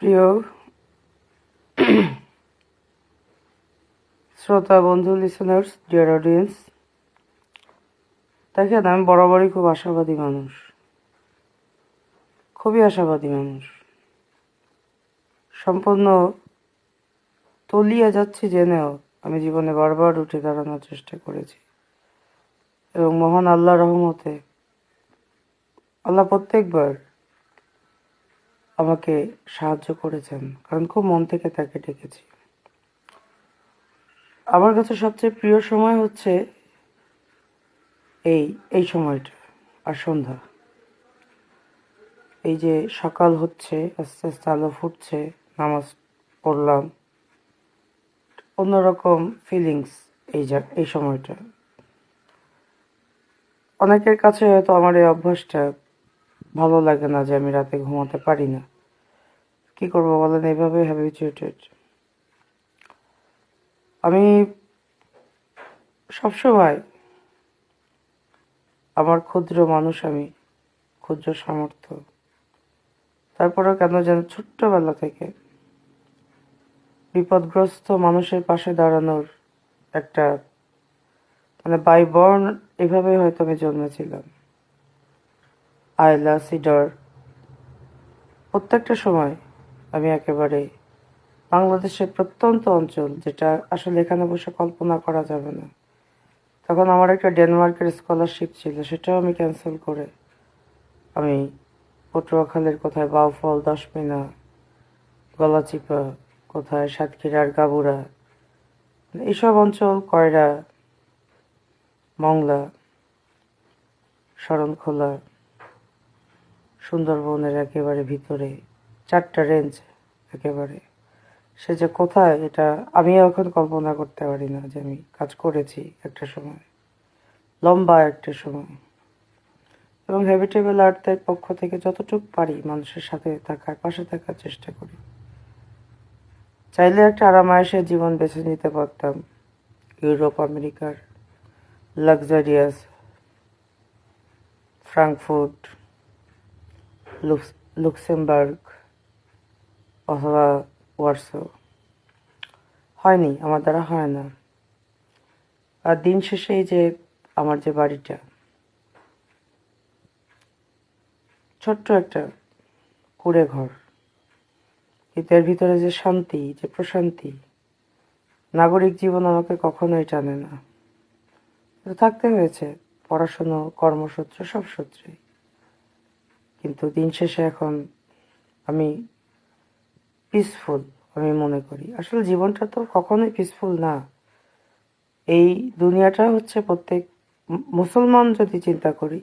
প্রিয় শ্রোতা, বন্ধু লিসেনার্স ডিয়ার অডিয়েন্স দেখেন, আমি বরাবরই খুব আশাবাদী মানুষ। খুবই আশাবাদী মানুষ। সম্পূর্ণ তলিয়ে যাচ্ছি জেনেও আমি জীবনে বারবার উঠে দাঁড়ানোর চেষ্টা করেছি। এবং মহান আল্লাহ রহমতে, আল্লাহ প্রত্যেকবার আমাকে সাহায্য করেছেন, কারণ খুব মন থেকে তাকে ডেকেছি। আমার কাছে সবচেয়ে প্রিয় সময় হচ্ছে এই এই সময়টা, আর সন্ধ্যা। এই যে সকাল হচ্ছে, আস্তে আস্তে আলো ফুটছে, নামাজ পড়লাম, অন্যরকম ফিলিংস এই যা, এই সময়টা। অনেকের কাছে হয়তো আমার এই অভ্যাসটা ভালো লাগে না যে আমি রাতে ঘুমাতে পারি না। কি করব বলেন? এইভাবে হ্যাবিচুয়েটেড আমি সবসময় আমার ক্ষুদ্র মানুষ আমি, ক্ষুদ্র সামর্থ্য। তারপরেও কেন যেন ছোট্টবেলা থেকে বিপদগ্রস্ত মানুষের পাশে দাঁড়ানোর একটা মানে বাই বর্ন এভাবে হয়তো আমি জন্মেছিলাম। আয়লা সিডর প্রত্যেকটা সময় আমি একেবারে বাংলাদেশের প্রত্যন্ত অঞ্চল, যেটা আসলে এখানে বসে কল্পনা করা যাবে না। তখন আমার একটা ডেনমার্কের স্কলারশিপ ছিল, সেটাও আমি ক্যান্সেল করে আমি পটুয়াখালীর কোথায় বাউফল, দশমিনা, গলাচিপা, কোথায় সাতক্ষীরার গাবুরা, এইসব অঞ্চল, কয়রা, মংলা, শরণখোলা সুন্দরবনের একেবারে ভিতরে, চারটা রেঞ্জ একেবারে। সে যে কোথায়, এটা আমিও এখন কল্পনা করতে পারি না যে আমি কাজ করেছি একটা সময়, লম্বা একটা সময়। এবং হ্যাবিটেবল আর্থের পক্ষ থেকে যতটুকু পারি মানুষের সাথে থাকার, পাশে থাকার চেষ্টা করি। চাইলে একটা আরামায়েশের জীবন বেছে নিতে পারতাম, ইউরোপ, আমেরিকার লাক্সারিয়াস ফ্রাঙ্কফুর্ট লুক্স লুক্সেমবার্গ অথবা ওয়ার্সো হয়নি, আমার দ্বারা হয় না। আর দিন শেষে এই যে আমার যে বাড়িটা। ছোট্ট একটা কুড়ে ঘর। কিন্তু এর ভিতরে যে শান্তি, যে প্রশান্তি, নাগরিক জীবন আমাকে কখনোই টানে না। থাকতে হয়েছে, পড়াশুনো, কর্মসূত্র, সব সূত্রে কিন্তু দিন শেষে এখন আমি পিসফুল আমি মনে করি। আসলে জীবনটা তো কখনোই পিসফুল না। এই দুনিয়াটা হচ্ছে প্রত্যেক মুসলমান যদি চিন্তা করি,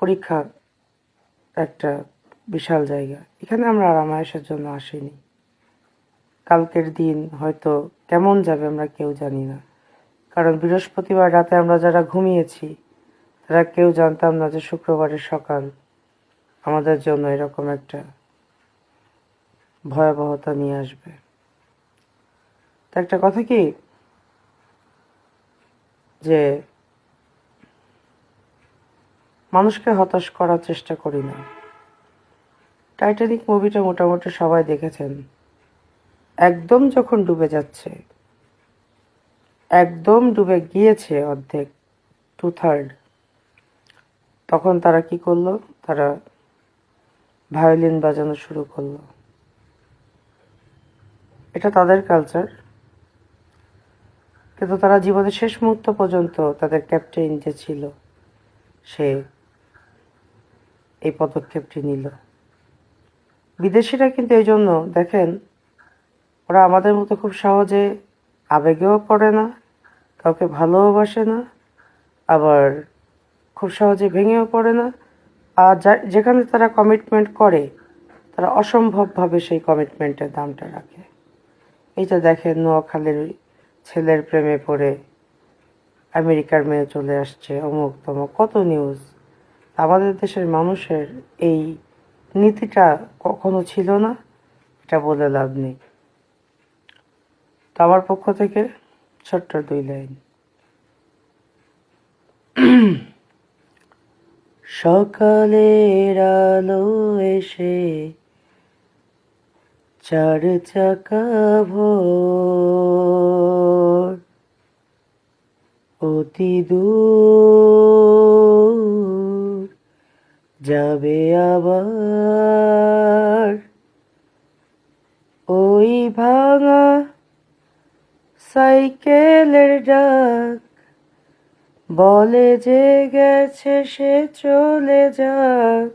পরীক্ষা একটা বিশাল জায়গা। এখানে আমরা আরামায়েশের জন্য আসিনি। কালকের দিন হয়তো কেমন যাবে আমরা কেউ জানি না। কারণ বৃহস্পতিবার রাতে আমরা যারা ঘুমিয়েছি, তারা কেউ জানতাম না যে শুক্রবারের সকাল। আমাদের জন্য এরকম একটা ভয়াবহতা নিয়ে আসবে। তো একটা কথা কি? যে মানুষকে হতাশ করার চেষ্টা করি না। টাইটানিক মুভিটা মোটামুটি সবাই দেখেছেন। একদম যখন ডুবে যাচ্ছে, একদম ডুবে গিয়েছে অর্ধেক টু থার্ড তখন তারা কি করল? তারা ভায়োলিন বাজানো শুরু করল। এটা তাদের কালচার কিন্তু তারা জীবনের শেষ মুহূর্ত পর্যন্ত তাদের ক্যাপ্টেন যে ছিল, সে এই পদক্ষেপটি নিল। বিদেশিরা কিন্তু এই জন্য, দেখেন, ওরা আমাদের মতো খুব সহজে আবেগেও পড়ে না, কাউকে ভালোবাসে না, আবার খুব সহজে ভেঙেও পড়ে না। যেখানে তারা কমিটমেন্ট করে, তারা অসম্ভবভাবে সেই কমিটমেন্টের দামটা রাখে। এইটা দেখেন নোয়াখালীর ছেলের প্রেমে পড়ে, আমেরিকার মেয়ে চলে আসছে, অমুক তমুক, কত নিউজ আমাদের দেশের মানুষের এই নীতিটা কখনো ছিল না, এটা বলে লাভ নেই। তো আমার পক্ষ থেকে ছোট্ট দুই লাইন। সকালের আলো এসে চার চাকা ভোর। অতি দূর যাবে আবার ওই ভাঙা সাইকেলের ডাক বলে যে গেছে সে চলে যাক।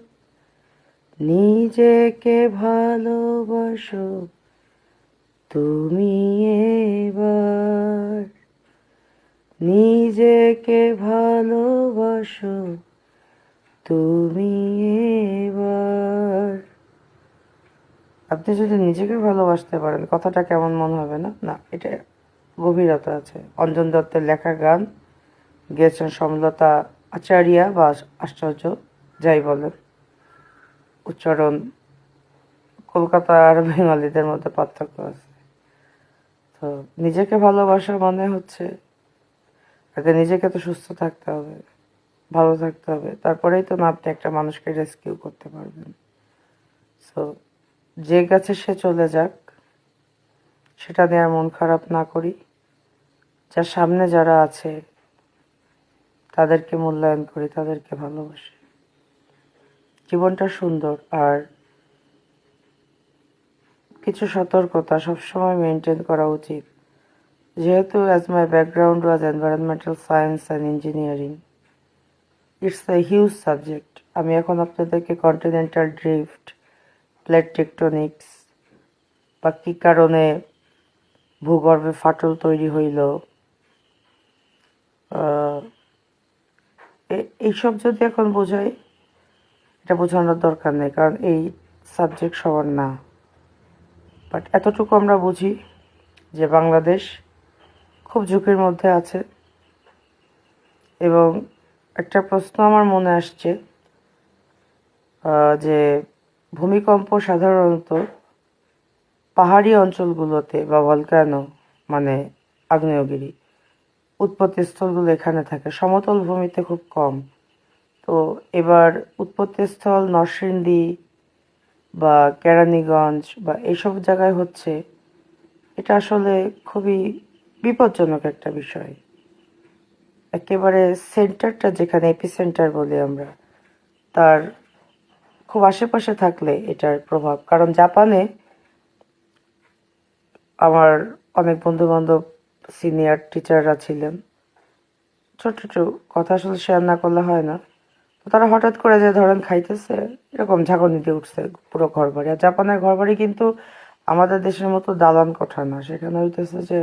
নিজেকে ভালোবাসো তুমি এবার। নিজেকে ভালোবাসো তুমি এবার। আপনি যদি নিজেকে ভালোবাসতে পারেন, কথাটা কেমন মনে হবে না? না, এটা গভীরতা আছে। অঞ্জন দত্তের লেখা গান গেয়েছেন সমলতা আচারিয়া বা আশ্চর্য, যাই বলেন। উচ্চারণ কলকাতা আর বেঙ্গলিদের মধ্যে পার্থক্য আছে। তো নিজেকে ভালোবাসা মানে হচ্ছে আগে নিজেকে তো সুস্থ থাকতে হবে, ভালো থাকতে হবে। তারপরেই তো না আপনি একটা মানুষকে রেস্কিউ করতে পারবেন। সো যে গেছে সে চলে যাক, সেটা নিয়ে আর মন খারাপ না করি। যার সামনে যারা আছে তাদেরকে মূল্যায়ন করি, তাদেরকে ভালোবাসি। জীবনটা সুন্দর আর কিছু সতর্কতা সবসময় মেনটেন করা উচিত। যেহেতু as my background was environmental science and engineering it's a huge subject আমি এখন আপনাদেরকে কন্টিনেন্টাল ড্রিফট প্লেট টেকটনিক্স বা কী কারণে ভূগর্ভে ফাটল তৈরি হইল এইসব যদি এখন বোঝাই এটা বোঝানোর দরকার নেই, কারণ এই সাবজেক্ট সবার না। বাট এতটুকু আমরা বুঝি যে বাংলাদেশ খুব ঝুঁকির মধ্যে আছে। এবং একটা প্রশ্ন আমার মনে আসছে যে ভূমিকম্প সাধারণত পাহাড়ি অঞ্চলগুলোতে বা ভলকানো মানে আগ্নেয়গিরি উৎপত্তি স্থলগুলো এখানে থাকে। সমতল ভূমিতে খুব কম। তো এবার উৎপত্তিস্থল নরসিংদী বা কেরানীগঞ্জ বা এইসব জায়গায় হচ্ছে, এটা আসলে খুবই বিপজ্জনক একটা বিষয়। একেবারে সেন্টারটা যেখানে এপি সেন্টার বলি আমরা, তার খুব আশেপাশে থাকলে এটার প্রভাব। কারণ জাপানে আমার অনেক বন্ধু বান্ধব সিনিয়র টিচাররা ছিলেন। ছোট ছোট কথা আসলে শেয়ার না করলে হয় না। তো তারা হঠাৎ করে যে ধরেন খাইতেছে, এরকম ঝাঁকুনি দিয়ে উঠছে পুরো ঘর বাড়ি আর জাপানের ঘর বাড়ি কিন্তু আমাদের দেশের মতো দালান কোঠা না। সেখানে হইতেছে যে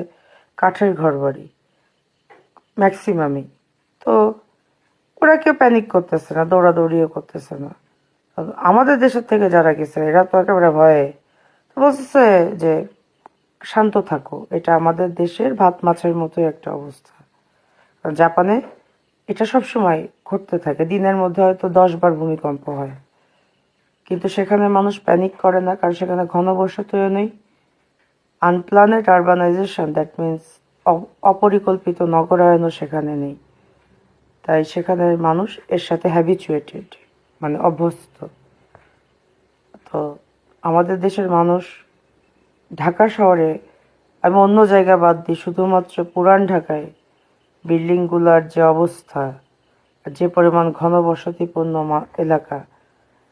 কাঠের ঘর বাড়ি ম্যাক্সিমামই তো ওরা কেউ প্যানিক করতেছে না, দৌড়াদৌড়িও করতেছে না। আমাদের দেশের থেকে যারা গেছে, এরা তো একেবারে ভয়ে। বলতেছে যে শান্ত থাকো। এটা আমাদের দেশের ভাত মাছের মতোই একটা অবস্থা। জাপানে এটা সব সময় ঘটতে থাকে। দিনের মধ্যে হয়তো দশ বার ভূমিকম্প হয়। কিন্তু সেখানে মানুষ প্যানিক করে না, কারণ সেখানে ঘনবসতিও নেই। আনপ্লানেড আরবানাইজেশন দ্যাট মিন্স অপরিকল্পিত নগরায়নও সেখানে নেই। তাই সেখানে মানুষ এর সাথে হ্যাবিচুয়েটেড মানে অভ্যস্ত। তো আমাদের দেশের মানুষ ঢাকা শহরে আমি অন্য জায়গা বাদ দিই শুধুমাত্র পুরান ঢাকায় বিল্ডিংগুলোর যে অবস্থা যে পরিমাণ ঘনবসতিপূর্ণ এলাকা,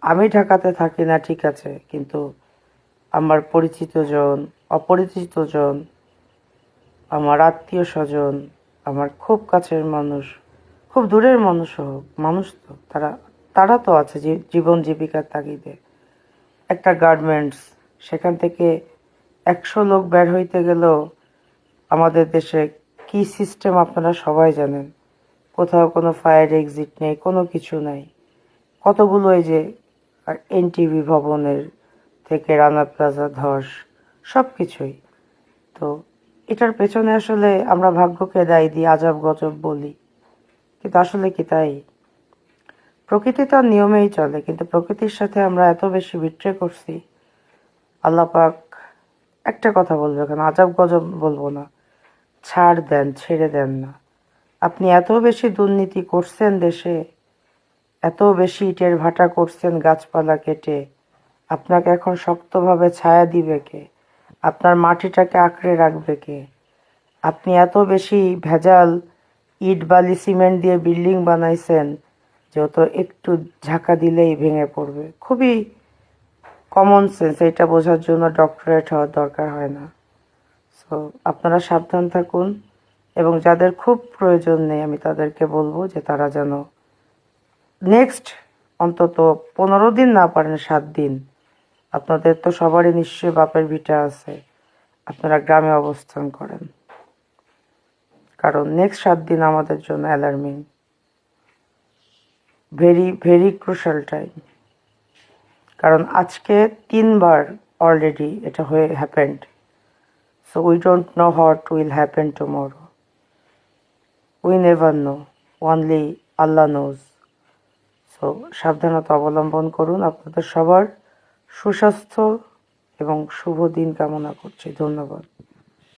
আমি ঢাকাতে থাকি না, ঠিক আছে, কিন্তু আমার পরিচিত জন, অপরিচিত জন, আমার আত্মীয় স্বজন, আমার খুব কাছের মানুষ, খুব দূরের মানুষও হোক, মানুষ তো, তারা তারা তো আছে জীবন জীবিকার তাগিদে। একটা গার্মেন্টস, সেখান থেকে একশো লোক বের হইতে গেলেও আমাদের দেশে কি সিস্টেম আপনারা সবাই জানেন? কোথাও কোনো ফায়ার এক্সিট নেই, কোনো কিছু নাই। কতগুলো এই যে এনটিভি ভবনের থেকে রানা প্লাজা, ধস সব কিছুই তো এটার পেছনে আসলে আমরা ভাগ্যকে দায়ী দিই, আজব গজব বলি। কিন্তু আসলে কি তাই? প্রকৃতি তার নিয়মেই চলে, কিন্তু প্রকৃতির সাথে আমরা এত বেশি বিট্রে করছি। আল্লাহ পাক একটা কথা বলব এখানে আজব গজব বলব না। ছাড় দেন, ছেড়ে দেন না। আপনি এত বেশি দুর্নীতি করছেন দেশে, এত বেশি ইটের ভাটা করছেন গাছপালা কেটে, আপনাকে এখন শক্তভাবে ছায়া দিবে কে? আপনার মাটিটাকে আঁকড়ে রাখবে কে? আপনি এত বেশি ভেজাল ইট, বালি, সিমেন্ট দিয়ে বিল্ডিং বানাইছেন যে তো একটু ঝাঁকা দিলেই ভেঙে পড়বে। খুবই কমন সেন্স এটা বোঝার জন্য ডক্টরেট হওয়ার দরকার হয় না। সো আপনারা সাবধান থাকুন এবং যাদের খুব প্রয়োজন নেই, আমি তাদেরকে বলব যে তারা যেন নেক্সট অন্তত পনেরো দিন না পারেন, সাত দিন। আপনাদের তো সবারই নিশ্চয়ই বাপের ভিটা আছে। আপনারা গ্রামে অবস্থান করেন। কারণ নেক্সট সাত দিন আমাদের জন্য alarming very very crucial time কারণ আজকে তিনবার অলরেডি এটা হয়ে happened so we don't know what will happen tomorrow we never know only Allah knows so সাবধানতা অবলম্বন করুন আপনাদের সবার। সুস্বাস্থ্য এবং শুভ দিন কামনা করছি। ধন্যবাদ।